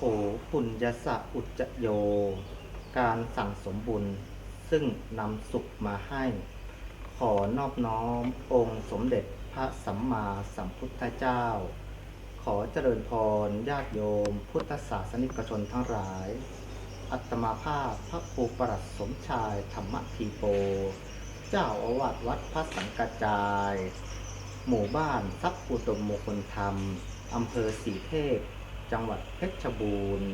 สุขโถปุญญสะอุจจโย การสั่งสมบุญซึ่งนำสุขมาให้ ขอนอบน้อมองค์สมเด็จพระสัมมาสัมพุทธเจ้า ขอเจริญพรญาติโยม พุทธศาสนิกชนทั้งหลาย อัตมาภาพพระครูประหลัดสมชายธรรมทีโป เจ้าอาวาสวัดพระสังกระจาย หมู่บ้านทรัพย์อุดมมงคลธรรมอำเภอสีเทพ จังหวัดเพชรบูรณ์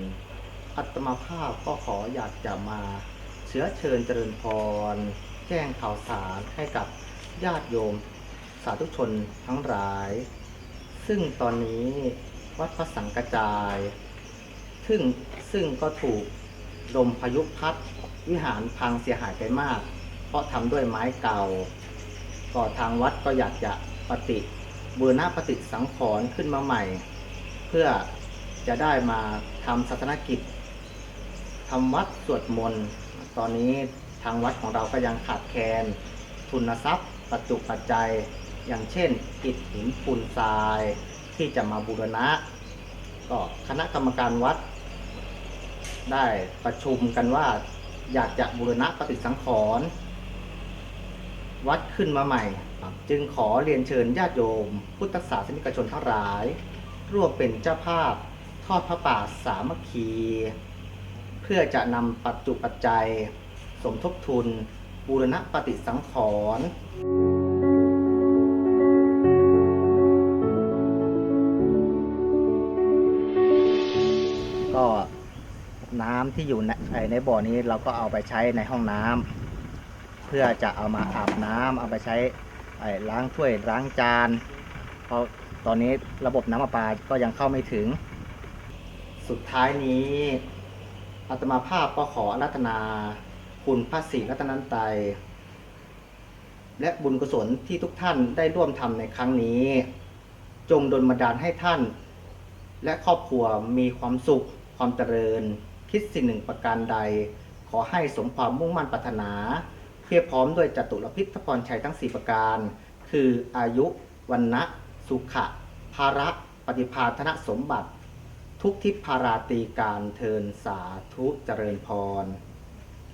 อัตมาภาพก็ขออยากจะมาเชื้อเชิญเจริญพร แจ้งข่าวสารให้กับญาติโยมสาธุชนทั้งหลาย ซึ่งตอนนี้วัดพระสังกระจาย ซึ่งซึ่งก็ถูกลมพายุพัดวิหารพังเสียหายไปมาก เพราะทำด้วยไม้เก่า ก็ทางวัดก็อยากจะปฏิบูรณะปฏิสังขรณ์ขึ้นมาใหม่ เพื่อ จะได้มาทำศาสนกิจทำวัดสวดมนต์ ตอนนี้ทางวัดของเราก็ยังขาดแคลนทุนทรัพย์ปัจจุปัจจัย อย่างเช่นอิฐหินปูนทราย ที่จะมาบูรณะ ก็คณะกรรมการวัด ได้ประชุมกันว่าอยากจะบูรณะปฏิสังขรณ์วัดขึ้นมาใหม่ จึงขอเรียนเชิญญาติโยม พุทธศาสนิกชนทั้งหลาย ร่วมเป็นเจ้าภาพ ทอดพระป่าสามัคคี เพื่อจะนำปัจจุปัจจัย สมทบทุน บูรณะปฏิสังขรณ์ก็น้ำที่อยู่ในในบ่อนี้เราก็เอาไปใช้ในห้องน้ำเพื่อจะเอามาอาบน้ำเอาไปใช้ล้างถ้วยล้างจานเพราะตอนนี้ระบบน้ำประปาก็ยังเข้าไม่ถึง สุดท้ายนี้อาตมาภาพก็ขอรัตนาคุณพระศรีรัตนันตยและบุญกุศลที่ทุกท่านได้ร่วมทำในครั้งนี้ จงดลบันดาลให้ท่าน และครอบครัวมีความสุข ความเจริญ คิดสิ่งหนึ่งประการใด ขอให้สมความมุ่งมั่นปรารถนา เพียบพร้อมด้วยจตุรพิทพรชัยทั้ง 4 ประการ คืออายุวันนะสุขะภาระปฏิภาธนสมบัติ ทุกทิพย์พาราตีการเทินสาธุเจริญพร